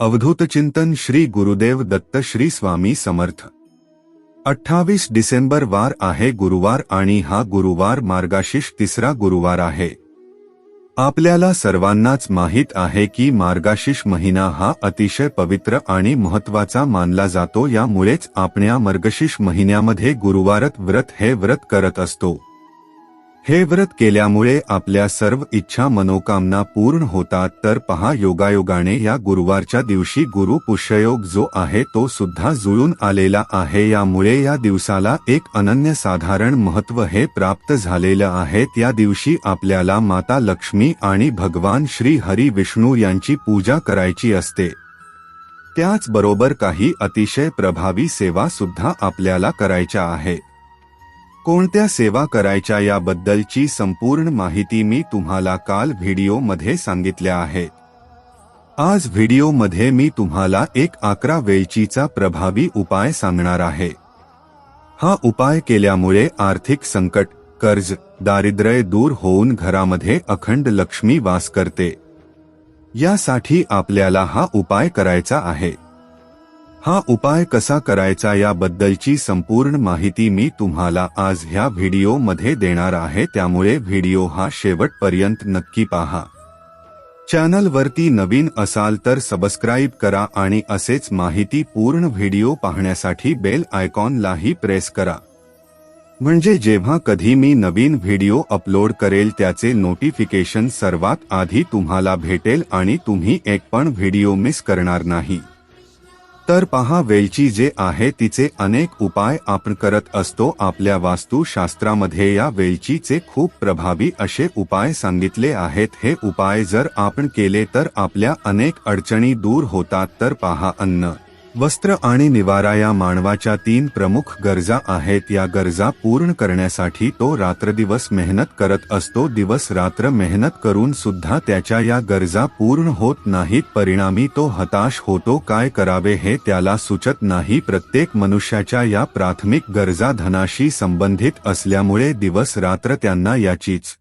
अवधूतचिंतन श्री गुरुदेव दत्त श्री स्वामी समर्थ. अठ्ठावीस डिसेंबर वार आहे गुरुवार आणि हा गुरुवार मार्गाशीर्ष तिसरा गुरुवार आहे. आपल्याला सर्वांनाच माहीत आहे की मार्गाशीर्ष महिना हा अतिशय पवित्र आणि महत्त्वाचा मानला जातो यामुळेच आपण या मार्गशीर्ष महिन्यामध्ये गुरुवारत व्रत हे व्रत करत असतो. हे व्रत केल्यामुळे आपल्या सर्व इच्छा मनोकामना पूर्ण होतात तर पहा योगायोगाने या गुरुवारच्या दिवशी गुरु पुष्ययोग जो आहे तो सुद्धा जुळून आलेला आहे. यामुळे या दिवसाला एक अनन्य साधारण महत्त्व हे प्राप्त झालेलं आहे. त्या दिवशी आपल्याला माता लक्ष्मी आणि भगवान श्री हरी विष्णू यांची पूजा करायची असते. त्याचबरोबर काही अतिशय प्रभावी सेवा सुद्धा आपल्याला करायच्या आहे. कोणत्या सेवा करायच्या याबद्दलची संपूर्ण माहिती मी तुम्हाला काल व्हिडिओमध्ये सांगितल्या आहेत. आज व्हिडिओमध्ये मी तुम्हाला एक अकरा वेलचीचा प्रभावी उपाय सांगणार आहे. हा उपाय केल्यामुळे आर्थिक संकट कर्ज दारिद्र्य दूर होऊन घरामध्ये अखंड लक्ष्मी वास करते. यासाठी आपल्याला हा उपाय करायचा आहे. हा उपाय कसा करायचा याबद्दलची संपूर्ण माहिती मी तुम्हाला आज ह्या व्हिडिओमध्ये देणार आहे त्यामुळे व्हिडिओ हा शेवटपर्यंत नक्की पहा. चॅनलवरती नवीन असाल तर सबस्क्राईब करा आणि असेच माहिती पूर्ण व्हिडिओ पाहण्यासाठी बेल आयकॉनलाही प्रेस करा. म्हणजे जेव्हा कधी मी नवीन व्हिडिओ अपलोड करेल त्याचे नोटिफिकेशन सर्वात आधी तुम्हाला भेटेल आणि तुम्ही एक पण व्हिडिओ मिस करणार नाही. तर पहा वेलची जे आहे तिचे अनेक उपाय आपण करत असतो. आपल्या वास्तुशास्त्रामध्ये या वेलचीचे खूप प्रभावी असे उपाय सांगितले आहेत. हे उपाय जर आपण केले तर आपल्या अनेक अडचणी दूर होतात. तर पहा अन्न. वस्त्र आणि निवारा या मानवाच्या तीन प्रमुख गरजा आहेत. या गरजा पूर्ण करण्यासाठी तो रात्रदिवस मेहनत करत असतो. दिवस रात्र मेहनत करून सुद्धा त्याच्या या गरजा पूर्ण होत नाहीत. परिणामी तो हताश होतो. काय करावे हे त्याला सुचत नाही. प्रत्येक मनुष्याच्या या प्राथमिक गरजा धनाशी संबंधित असल्यामुळे दिवस रात्र त्यांना याचीच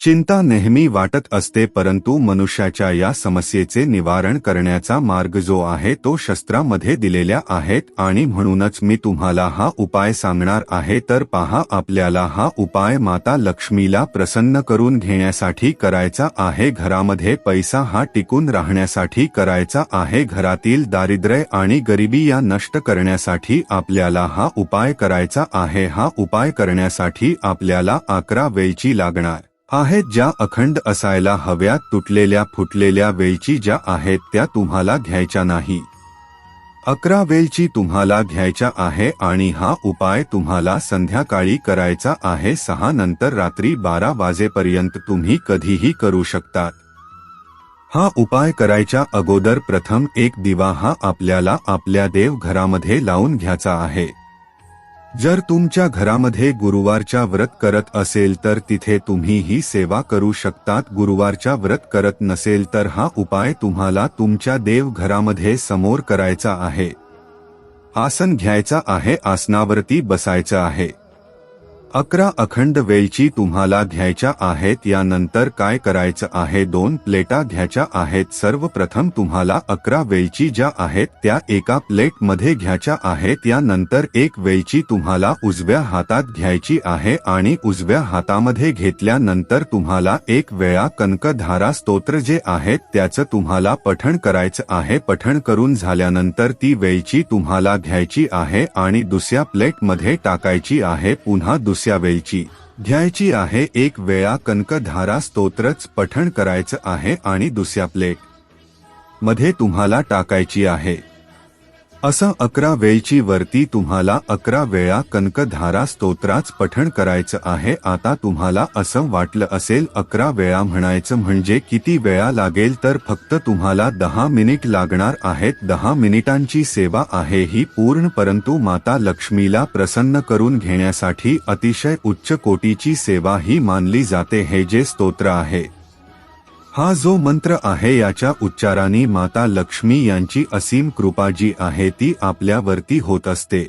चिंता नेहमी वाटत असते परंतु मनुष्याच्या या समस्येचे निवारण करण्याचा मार्ग जो आहे तो शस्त्रामध्ये दिलेल्या आहेत आणि म्हणूनच मी तुम्हाला हा उपाय सांगणार आहे. तर पहा आपल्याला हा उपाय माता लक्ष्मीला प्रसन्न करून घेण्यासाठी करायचा आहे. घरामध्ये पैसा हा टिकून राहण्यासाठी करायचा आहे. घरातील दारिद्र्य आणि गरिबी या नष्ट करण्यासाठी आपल्याला हा उपाय करायचा आहे. हा उपाय करण्यासाठी आपल्याला अकरा वेळची लागणार. आहेत ज्या अखंड असायला हव्यात तुटलेल्या फुटलेल्या वेलची ज्या आहेत त्या तुम्हाला घ्यायच्या नाही. अकरा वेलची तुम्हाला घ्यायच्या आहे आणि हा उपाय तुम्हाला संध्याकाळी करायचा आहे. सहा नंतर रात्री बारा वाजेपर्यंत तुम्ही कधीही करू शकतात. हा उपाय करायच्या अगोदर प्रथम एक दिवा हा आपल्याला आपल्या देवघरामध्ये लावून घ्यायचा आहे. जर तुमच्या घरामध्ये गुरुवारच्या व्रत करत असेल तर तिथे तुम्ही ही सेवा करू शकतात. गुरुवारच्या व्रत करत नसेल तर हा उपाय तुम्हाला तुमच्या देवघरामध्ये समोर करायचा आहे. आसन घ्यायचा आहे आसनावरती बसायचं आहे. अकरा अखंड वेलची तुम्हाला घ्यायच्या आहेत यानंतर काय करायचं आहे? दोन प्लेटा घ्यायच्या आहेत. सर्वप्रथम तुम्हाला अकरा वेलची ज्या आहेत त्या एका प्लेटमध्ये घ्यायच्या आहेत. यानंतर एक वेलची तुम्हाला उजव्या हातात घ्यायची आहे आणि उजव्या हातामध्ये घेतल्यानंतर तुम्हाला एक वेळा कनकधारा स्तोत्र जे आहेत त्याचं तुम्हाला पठण करायचं आहे. पठण करून झाल्यानंतर ती वेलची तुम्हाला घ्यायची आहे आणि दुसऱ्या प्लेटमध्ये टाकायची आहे. पुन्हा दुसऱ्या वेळची घ्यायची आहे एक वेळा कनकधारा स्तोत्रच पठण करायचं आहे आणि दुसऱ्या प्लेटमध्ये तुम्हाला टाकायची आहे. असं अकरा वेळची वरती तुम्हाला अकरा वेळा कनकधारा स्तोत्राच पठण करायचं आहे. आता तुम्हाला असं वाटलं असेल अकरा वेळा म्हणायचं म्हणजे किती वेळा लागेल तर फक्त तुम्हाला दहा मिनिट लागणार आहेत. दहा मिनिटांची सेवा आहे ही पूर्ण परंतु माता लक्ष्मीला प्रसन्न करून घेण्यासाठी अतिशय उच्च कोटीची सेवा ही मानली जाते. हे जे स्तोत्र आहे हा जो मंत्र आहे याच्या उच्चाराने माता लक्ष्मी यांची असीम कृपा जी आहे ती आपल्यावरती होत असते.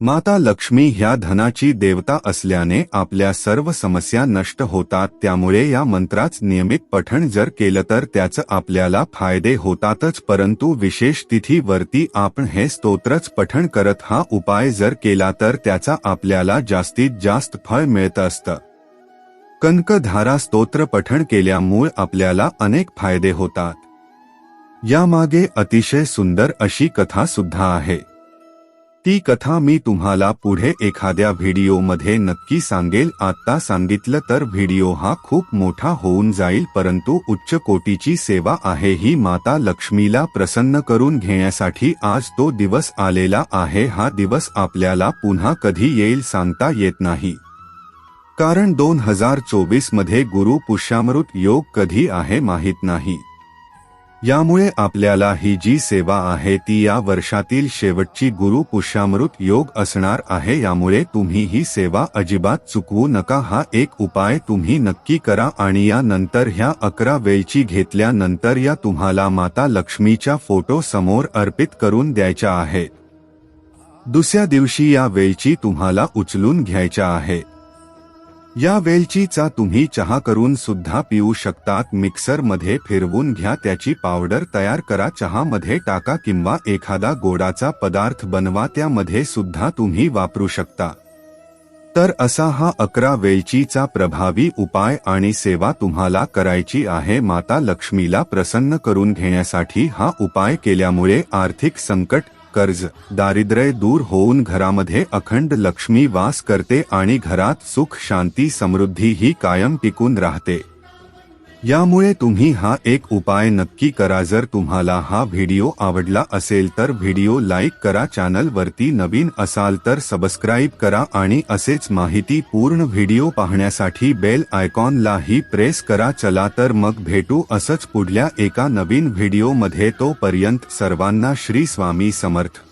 माता लक्ष्मी ह्या धनाची देवता असल्याने आपल्या सर्व समस्या नष्ट होतात त्यामुळे या मंत्राच नियमित पठण जर केलं तर त्याचं आपल्याला फायदे होतातच परंतु विशेष तिथीवरती आपण हे स्तोत्रच पठण करत हा उपाय जर केला तर त्याचा आपल्याला जास्तीत जास्त फळ मिळत असतं. कनकधारा स्तोत्र पठण केल्यामुळे आपल्याला अनेक फायदे होतात. यामागे अतिशय सुंदर अशी कथा सुद्धा आहे. ती कथा मी तुम्हाला पुढे एखाद्या व्हिडिओमध्ये नक्की सांगेल. आत्ता सांगितलं तर व्हिडिओ हा खूप मोठा होऊन जाईल परंतु उच्च कोटीची सेवा आहे ही माता लक्ष्मीला प्रसन्न करून घेण्यासाठी आज तो दिवस आलेला आहे. हा दिवस आपल्याला पुन्हा कधी येईल सांगता येत नाही. कारण दोन हजार चोवीसमध्ये गुरु पुष्यामृत योग कधी आहे माहीत नाही. यामुळे आपल्याला ही जी सेवा आहे ती या वर्षातील शेवटची गुरु पुष्यामृत योग असणार आहे यामुळे तुम्ही ही सेवा अजिबात चुकवू नका. हा एक उपाय तुम्ही नक्की करा आणि या नंतर ह्या अकरा वेळची घेतल्यानंतर या तुम्हाला माता लक्ष्मीच्या फोटो समोर अर्पित करून द्यायच्या आहेत. दुसऱ्या दिवशी या वेळची तुम्हाला उचलून घ्यायच्या आहे या वेलचीचा तुम्ही चहा करून सुद्धा पिऊ शकतात. मिक्सरमध्ये फिरवून घ्या. त्याची पावडर तयार करा. चहामध्ये टाका किंवा एखादा गोडाचा पदार्थ बनवा. त्यामध्ये सुद्धा तुम्ही वापरू शकता. तर असा हा अकरा वेलचीचा प्रभावी उपाय आणि सेवा तुम्हाला करायची आहे. माता लक्ष्मीला प्रसन्न करून घेण्यासाठी हा उपाय केल्यामुळे आर्थिक संकट कर्ज. दारिद्र्य दूर होऊन घरामध्ये अखंड लक्ष्मी वास करते आणि घरात सुख शांती समृद्धी ही कायम टिकून राहते. यामुळे तुम्ही हा एक उपाय नक्की करा. जर तुम्हाला हा व्हिडिओ आवडला असेल तर व्हिडिओ लाईक करा चॅनल वरती नवीन असाल तर सबस्क्राईब करा आणि असेच माहिती पूर्ण व्हिडिओ पाहण्यासाठी बेल आयकॉनलाही प्रेस करा. चला तर मग भेटू असंच पुढल्या एका नवीन व्हिडिओमध्ये. तोपर्यंत सर्वांना श्री स्वामी समर्थ.